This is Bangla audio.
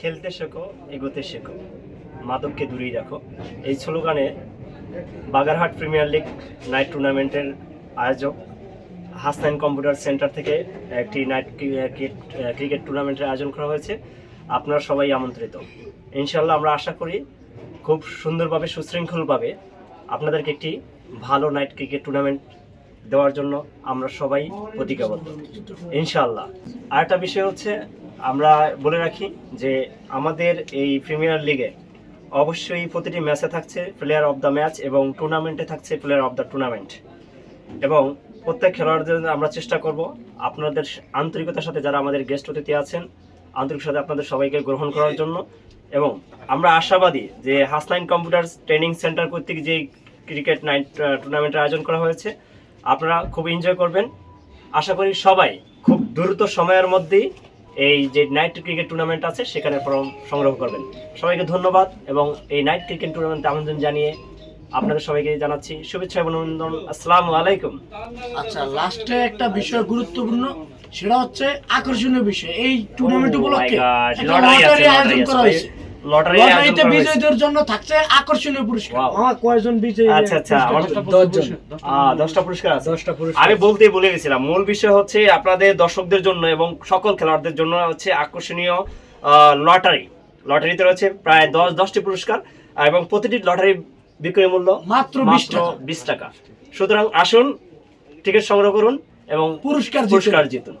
খেলতে শেখো, এগোতে শেখো। মাদককে দূরেই রাখো। এই স্লোগানে বাগারহাট প্রিমিয়ার লিগ নাইট টুর্নামেন্টের আয়োজক হাসনাইন কম্পিউটার সেন্টার থেকে একটি নাইট ক্রিকেট টুর্নামেন্টের আয়োজন করা হয়েছে। আপনারা সবাই আমন্ত্রিত। ইনশাল্লাহ আমরা আশা করি খুব সুন্দরভাবে, সুশৃঙ্খলভাবে আপনাদেরকে একটি ভালো নাইট ক্রিকেট টুর্নামেন্ট দেওয়ার জন্য আমরা সবাই প্রতিজ্ঞাবদ্ধ। ইনশাআল্লাহ। আরেকটা বিষয় হচ্ছে, আমরা বলে রাখি যে আমাদের এই প্রিমিয়ার লিগে অবশ্যই প্রতিটি ম্যাচে থাকছে প্লেয়ার অফ দ্য ম্যাচ এবং টুর্নামেন্টে থাকছে প্লেয়ার অফ দ্য টুর্নামেন্ট। এবং প্রত্যেক খেলোয়াড়দের আমরা চেষ্টা করব আপনাদের আন্তরিকতার সাথে যারা আমাদের গেস্ট অতিথি আছেন, আন্তরিক সাথে আপনাদের সবাইকে গ্রহণ করার জন্য। এবং আমরা আশাবাদী যে হাসলাইন কম্পিউটার ট্রেনিং সেন্টার কর্তৃক যে ক্রিকেট নাইট টুর্নামেন্টের আয়োজন করা হয়েছে আপনারা খুব এনজয় করবেন। আশা করি সবাই খুব দ্রুত সময়ের মধ্যেই এই যে নাইট ক্রিকেট টুর্নামেন্ট আছে সেখানে ফর্ম সংগ্রহ করবেন। সবাইকে ধন্যবাদ এবং এই নাইট ক্রিকেট টুর্নামেন্টে আমন্ত্রণ জানিয়ে আপনাদের সবাইকে জানাচ্ছি শুভেচ্ছা এবং অভিনন্দন। আসসালামু আলাইকুম। আচ্ছা লাস্টে একটা বিষয় গুরুত্বপূর্ণ সেটা হচ্ছে আকর্ষণীয় বিষয়। এই টুর্নামেন্ট Oh উপলক্ষে লটারি আয়োজন করা হয়েছে। লটারিতে বিজয়ীদের জন্য থাকছে আকর্ষণীয় পুরস্কার. আমার কয়জন বিজয়ী? আচ্ছা আচ্ছা আমার দশজন। আহ, দশটা পুরস্কার আছে। পুরস্কার। আমি বলতেই ভুলে গেছিলাম মূল বিষয় হচ্ছে আপনাদের দর্শকদের জন্য এবং সকল খেলোয়াড়দের জন্য হচ্ছে আকর্ষণীয় লটারি। লটারিতে রয়েছে প্রায় দশ দশটি পুরস্কার এবং প্রতিটি লটারি বিক্রয় মূল্য মাত্র 20 টাকা। বিশ টাকা। সুতরাং আসুন টিকিট সংগ্রহ করুন এবং পুরস্কার পুরস্কার জিতুন।